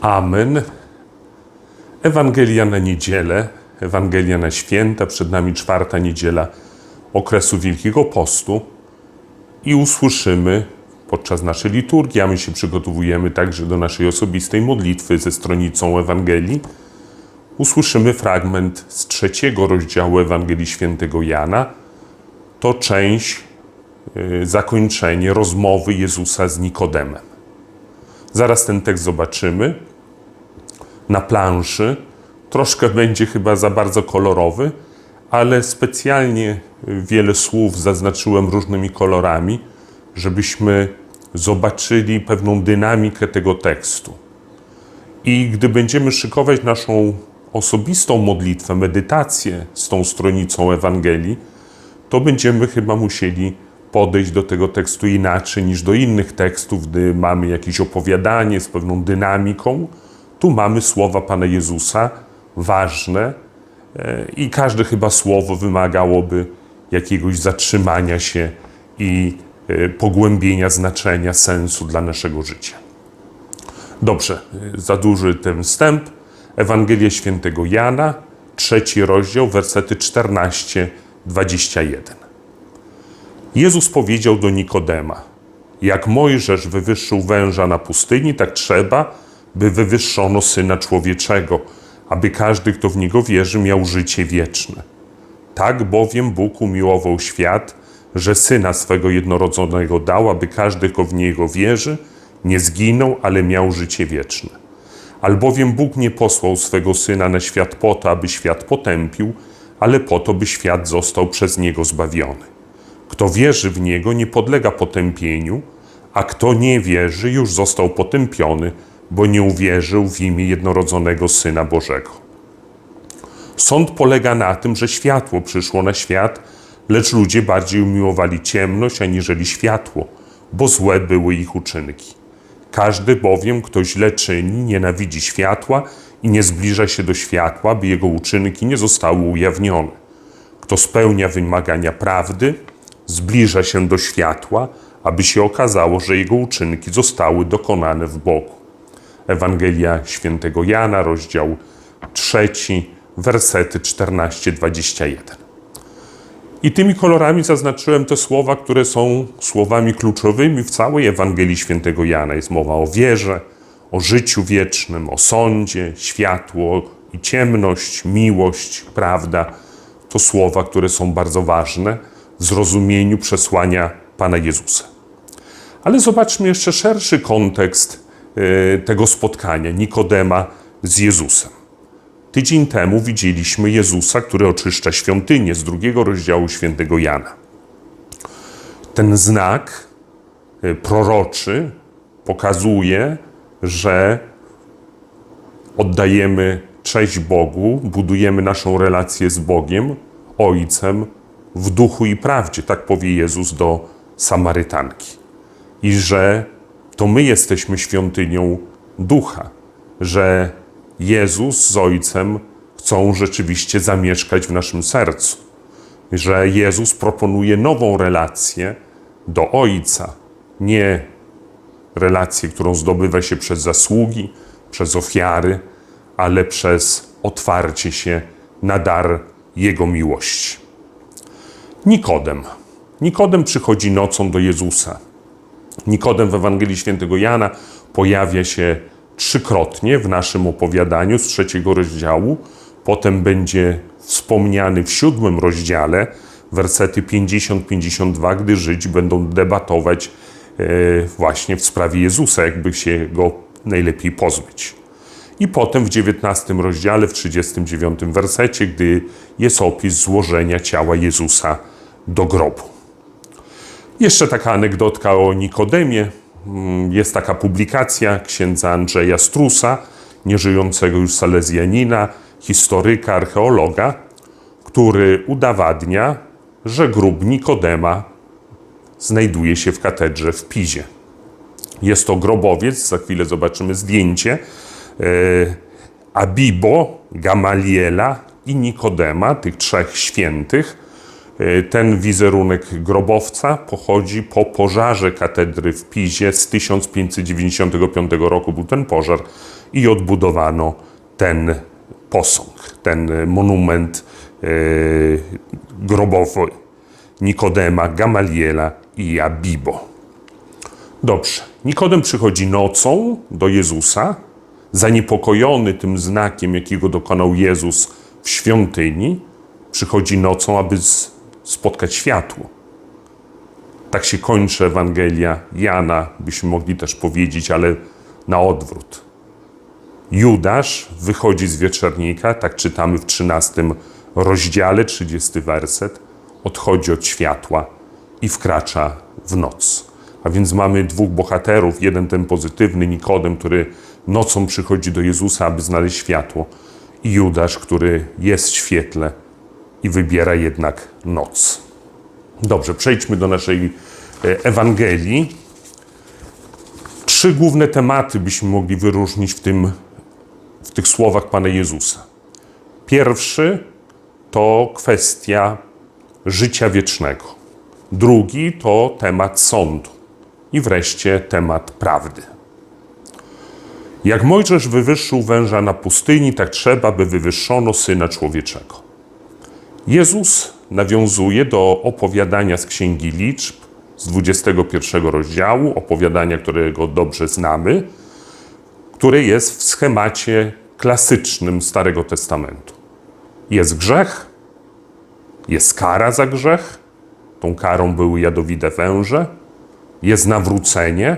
Amen. Ewangelia na niedzielę, Ewangelia na święta, przed nami czwarta niedziela okresu Wielkiego Postu i usłyszymy podczas naszej liturgii, a my się przygotowujemy także do naszej osobistej modlitwy ze stronicą Ewangelii, usłyszymy fragment z trzeciego rozdziału Ewangelii Świętego Jana. To część, y, zakończenie rozmowy Jezusa z Nikodemem. Zaraz ten tekst zobaczymy na planszy. Troszkę będzie chyba za bardzo kolorowy, ale specjalnie wiele słów zaznaczyłem różnymi kolorami, żebyśmy zobaczyli pewną dynamikę tego tekstu. I gdy będziemy szykować naszą osobistą modlitwę, medytację z tą stronicą Ewangelii, to będziemy chyba musieli podejść do tego tekstu inaczej niż do innych tekstów, gdy mamy jakieś opowiadanie z pewną dynamiką. Tu mamy słowa Pana Jezusa, ważne e, i każde chyba słowo wymagałoby jakiegoś zatrzymania się i e, pogłębienia znaczenia, sensu dla naszego życia. Dobrze, e, za duży ten wstęp. Ewangelia Świętego Jana, trzeci rozdział, wersety 14-21. Jezus powiedział do Nikodema: Jak Mojżesz wywyższył węża na pustyni, tak trzeba, by wywyższono syna człowieczego, aby każdy, kto w niego wierzy, miał życie wieczne. Tak bowiem Bóg umiłował świat, że syna swego jednorodzonego dał, aby każdy, kto w niego wierzy, nie zginął, ale miał życie wieczne. Albowiem Bóg nie posłał swego syna na świat po to, aby świat potępił, ale po to, by świat został przez niego zbawiony. Kto wierzy w niego, nie podlega potępieniu, a kto nie wierzy, już został potępiony, bo nie uwierzył w imię jednorodzonego syna Bożego. Sąd polega na tym, że światło przyszło na świat, lecz ludzie bardziej umiłowali ciemność aniżeli światło, bo złe były ich uczynki. Każdy bowiem, kto źle czyni, nienawidzi światła i nie zbliża się do światła, by jego uczynki nie zostały ujawnione. Kto spełnia wymagania prawdy, zbliża się do światła, aby się okazało, że jego uczynki zostały dokonane w Bogu. Ewangelia Świętego Jana, rozdział 3, wersety 14-21. I tymi kolorami zaznaczyłem te słowa, które są słowami kluczowymi w całej Ewangelii Świętego Jana. Jest mowa o wierze, o życiu wiecznym, o sądzie, światło i ciemność, miłość, prawda. To słowa, które są bardzo ważne w zrozumieniu przesłania Pana Jezusa. Ale zobaczmy jeszcze szerszy kontekst tego spotkania Nikodema z Jezusem. Tydzień temu widzieliśmy Jezusa, który oczyszcza świątynię z drugiego rozdziału świętego Jana. Ten znak y, proroczy pokazuje, że oddajemy cześć Bogu, budujemy naszą relację z Bogiem, Ojcem, w duchu i prawdzie, tak powie Jezus do Samarytanki. I że to my jesteśmy świątynią ducha, że Jezus z Ojcem chcą rzeczywiście zamieszkać w naszym sercu, że Jezus proponuje nową relację do Ojca, nie relację, którą zdobywa się przez zasługi, przez ofiary, ale przez otwarcie się na dar Jego miłości. Nikodem. Nikodem przychodzi nocą do Jezusa. Nikodem w Ewangelii Świętego Jana pojawia się trzykrotnie w naszym opowiadaniu z trzeciego rozdziału. Potem będzie wspomniany w siódmym rozdziale, wersety 50-52, gdy Żydzi będą debatować e, właśnie w sprawie Jezusa, jakby się go najlepiej pozbyć. I potem w 19 rozdziale, w 39 wersecie, gdy jest opis złożenia ciała Jezusa do grobu. Jeszcze taka anegdotka o Nikodemie. Mm, Jest taka publikacja księdza Andrzeja Strusa, nieżyjącego już salezjanina, historyka, archeologa, który udowadnia, że grób Nikodema znajduje się w katedrze w Pizie. Jest to grobowiec, za chwilę zobaczymy zdjęcie, e, Abibo, Gamaliela i Nikodema, tych trzech świętych. E, Ten wizerunek grobowca pochodzi po pożarze katedry w Pizie z 1595 roku. Był ten pożar i odbudowano ten posąg, ten monument e, grobowy Nikodema, Gamaliela i Abibo. Dobrze. Nikodem przychodzi nocą do Jezusa, zaniepokojony tym znakiem, jakiego dokonał Jezus w świątyni. Przychodzi nocą, aby spotkać światło. Tak się kończy Ewangelia Jana, byśmy mogli też powiedzieć, ale na odwrót. Judasz wychodzi z wieczornika, tak czytamy w 13 rozdziale, 30 werset, odchodzi od światła i wkracza w noc. A więc mamy dwóch bohaterów, jeden ten pozytywny Nikodem, który nocą przychodzi do Jezusa, aby znaleźć światło, i Judasz, który jest w świetle i wybiera jednak noc. Dobrze, przejdźmy do naszej e, Ewangelii. Trzy główne tematy byśmy mogli wyróżnić w, tym, w tych słowach Pana Jezusa. Pierwszy to kwestia życia wiecznego. Drugi to temat sądu. I wreszcie temat prawdy. Jak Mojżesz wywyższył węża na pustyni, tak trzeba, by wywyższono syna człowieczego. Jezus nawiązuje do opowiadania z Księgi Liczb z 21 rozdziału, opowiadania, którego dobrze znamy, które jest w schemacie klasycznym Starego Testamentu. Jest grzech, jest kara za grzech, tą karą były jadowite węże, jest nawrócenie,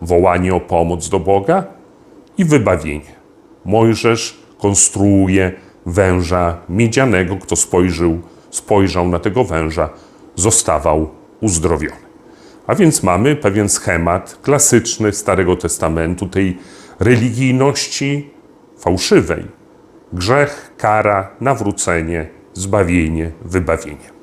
wołanie o pomoc do Boga i wybawienie. Mojżesz konstruuje węża miedzianego, kto spojrzał, spojrzał na tego węża, zostawał uzdrowiony. A więc mamy pewien schemat klasyczny Starego Testamentu, tej religijności fałszywej. Grzech, kara, nawrócenie, zbawienie, wybawienie.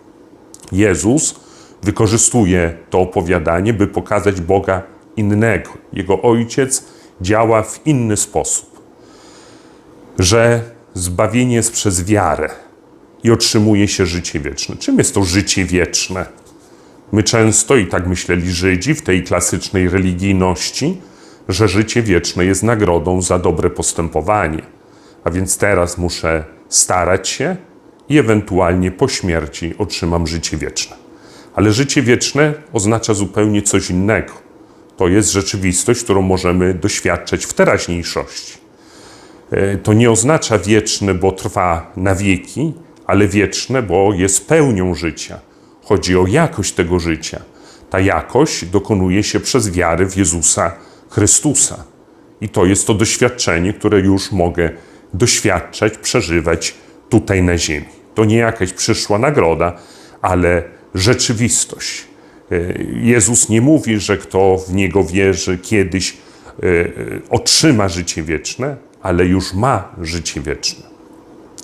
Jezus wykorzystuje to opowiadanie, by pokazać Boga innego. Jego ojciec działa w inny sposób. Że zbawienie jest przez wiarę i otrzymuje się życie wieczne. Czym jest to życie wieczne? My często, i tak myśleli Żydzi w tej klasycznej religijności, że życie wieczne jest nagrodą za dobre postępowanie. A więc teraz muszę starać się i ewentualnie po śmierci otrzymam życie wieczne. Ale życie wieczne oznacza zupełnie coś innego. To jest rzeczywistość, którą możemy doświadczać w teraźniejszości. E, To nie oznacza wieczne, bo trwa na wieki, ale wieczne, bo jest pełnią życia. Chodzi o jakość tego życia. Ta jakość dokonuje się przez wiarę w Jezusa Chrystusa. I to jest to doświadczenie, które już mogę doświadczać, przeżywać tutaj na ziemi. To nie jakaś przyszła nagroda, ale rzeczywistość. E, Jezus nie mówi, że kto w Niego wierzy kiedyś e, otrzyma życie wieczne, ale już ma życie wieczne.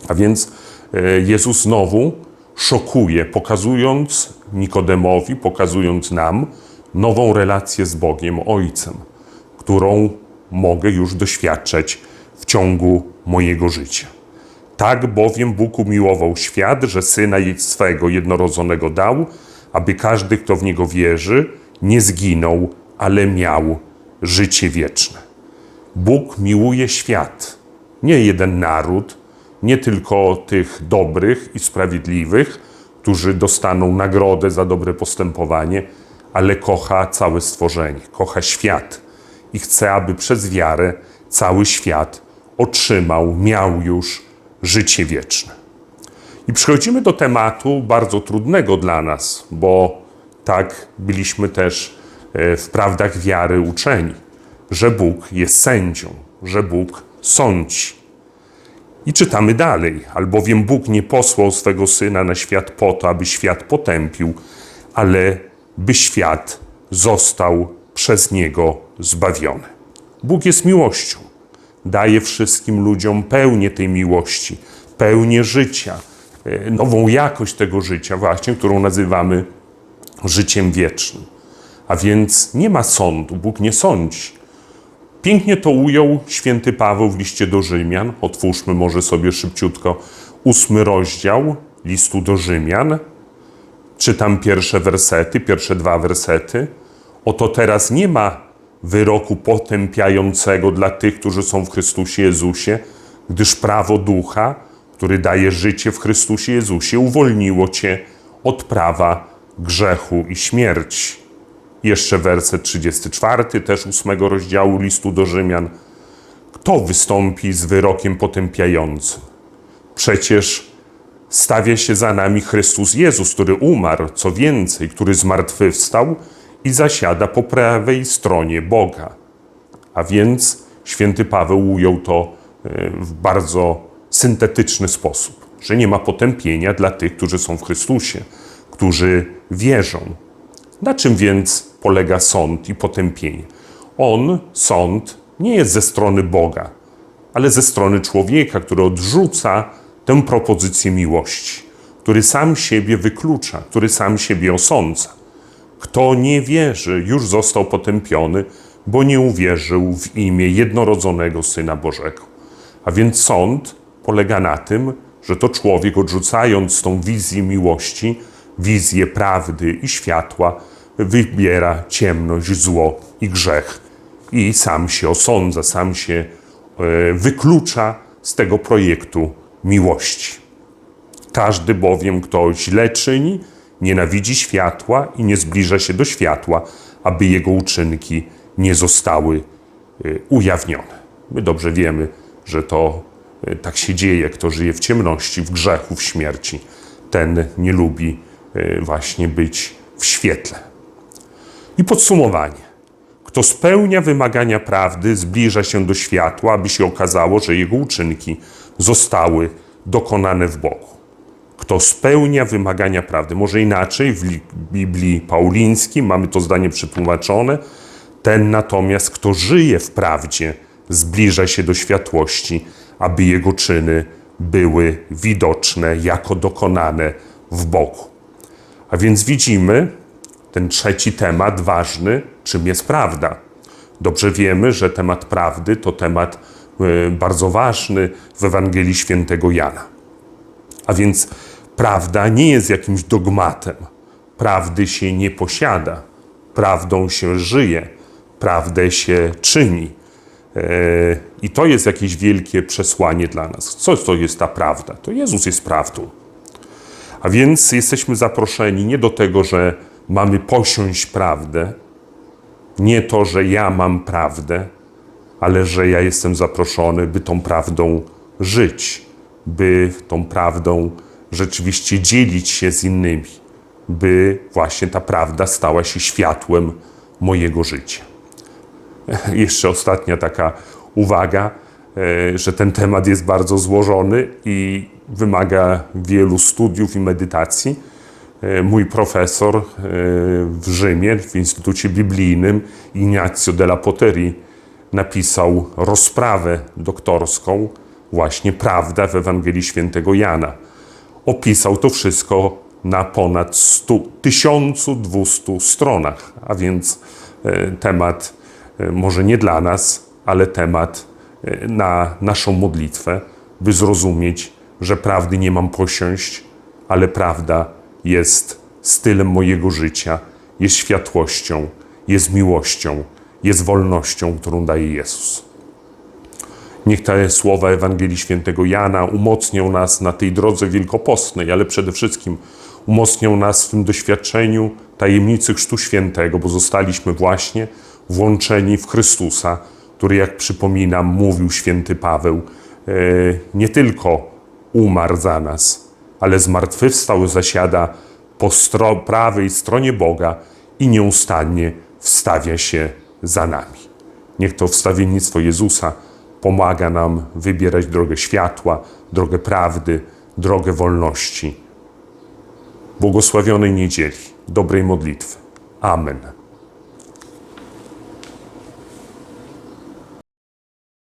A więc e, Jezus znowu szokuje, pokazując Nikodemowi, pokazując nam nową relację z Bogiem Ojcem, którą mogę już doświadczać w ciągu mojego życia. Tak bowiem Bóg umiłował świat, że Syna swego jednorodzonego dał, aby każdy, kto w Niego wierzy, nie zginął, ale miał życie wieczne. Bóg miłuje świat, nie jeden naród, nie tylko tych dobrych i sprawiedliwych, którzy dostaną nagrodę za dobre postępowanie, ale kocha całe stworzenie, kocha świat i chce, aby przez wiarę cały świat otrzymał, miał już życie wieczne. I przechodzimy do tematu bardzo trudnego dla nas, bo tak byliśmy też e, w prawdach wiary uczeni, że Bóg jest sędzią, że Bóg sądzi. I czytamy dalej, albowiem Bóg nie posłał swego Syna na świat po to, aby świat potępił, ale by świat został przez Niego zbawiony. Bóg jest miłością. Daje wszystkim ludziom pełnię tej miłości, pełnię życia, e, nową jakość tego życia, właśnie, którą nazywamy życiem wiecznym. A więc nie ma sądu, Bóg nie sądzi. Pięknie to ujął święty Paweł w liście do Rzymian. Otwórzmy może sobie szybciutko ósmy rozdział listu do Rzymian. Czytam pierwsze wersety, pierwsze dwa wersety. Oto teraz nie ma wyroku potępiającego dla tych, którzy są w Chrystusie Jezusie, gdyż prawo ducha, który daje życie w Chrystusie Jezusie, uwolniło cię od prawa grzechu i śmierci. Jeszcze werset 34, też ósmego rozdziału listu do Rzymian. Kto wystąpi z wyrokiem potępiającym? Przecież stawia się za nami Chrystus Jezus, który umarł, co więcej, który zmartwychwstał i zasiada po prawej stronie Boga. A więc święty Paweł ujął to e, w bardzo syntetyczny sposób, że nie ma potępienia dla tych, którzy są w Chrystusie, którzy wierzą. Na czym więc polega sąd i potępienie? On, sąd, nie jest ze strony Boga, ale ze strony człowieka, który odrzuca tę propozycję miłości, który sam siebie wyklucza, który sam siebie osądza. Kto nie wierzy, już został potępiony, bo nie uwierzył w imię jednorodzonego Syna Bożego. A więc sąd polega na tym, że to człowiek odrzucając tą wizję miłości, wizję prawdy i światła, wybiera ciemność, zło i grzech i sam się osądza, sam się e, wyklucza z tego projektu miłości. Każdy bowiem, kto źle czyni, nienawidzi światła i nie zbliża się do światła, aby jego uczynki nie zostały y, ujawnione. My dobrze wiemy, że to y, tak się dzieje. Kto żyje w ciemności, w grzechu, w śmierci, ten nie lubi właśnie być w świetle. I podsumowanie. Kto spełnia wymagania prawdy, zbliża się do światła, aby się okazało, że jego uczynki zostały dokonane w Bogu. Kto spełnia wymagania prawdy, może inaczej, w Biblii Paulińskiej mamy to zdanie przetłumaczone, ten natomiast, kto żyje w prawdzie, zbliża się do światłości, aby jego czyny były widoczne jako dokonane w Bogu. A więc widzimy ten trzeci temat ważny, czym jest prawda. Dobrze wiemy, że temat prawdy to temat y, bardzo ważny w Ewangelii Świętego Jana. A więc prawda nie jest jakimś dogmatem. Prawdy się nie posiada, prawdą się żyje, prawdę się czyni. E, I to jest jakieś wielkie przesłanie dla nas. Co to jest ta prawda? To Jezus jest prawdą. A więc jesteśmy zaproszeni nie do tego, że mamy posiąść prawdę, nie to, że ja mam prawdę, ale że ja jestem zaproszony, by tą prawdą żyć, by tą prawdą rzeczywiście dzielić się z innymi, by właśnie ta prawda stała się światłem mojego życia. Jeszcze ostatnia taka uwaga, e, że ten temat jest bardzo złożony i wymaga wielu studiów i medytacji. E, mój profesor e, w Rzymie, w Instytucie Biblijnym, Ignacio della Poteri, napisał rozprawę doktorską, właśnie Prawda w Ewangelii Świętego Jana. Opisał to wszystko na ponad 100, 1200 stronach, a więc temat E, może nie dla nas, ale temat na naszą modlitwę, by zrozumieć, że prawdy nie mam posiąść, ale prawda jest stylem mojego życia, jest światłością, jest miłością, jest wolnością, którą daje Jezus. Niech te słowa Ewangelii Świętego Jana umocnią nas na tej drodze wielkopostnej, ale przede wszystkim umocnią nas w tym doświadczeniu tajemnicy Chrztu Świętego, bo zostaliśmy właśnie włączeni w Chrystusa, który, jak przypominam, mówił święty Paweł, e, nie tylko umarł za nas, ale zmartwychwstał, zasiada po stro, prawej stronie Boga i nieustannie wstawia się za nami. Niech to wstawiennictwo Jezusa pomaga nam wybierać drogę światła, drogę prawdy, drogę wolności. Błogosławionej niedzieli, dobrej modlitwy. Amen.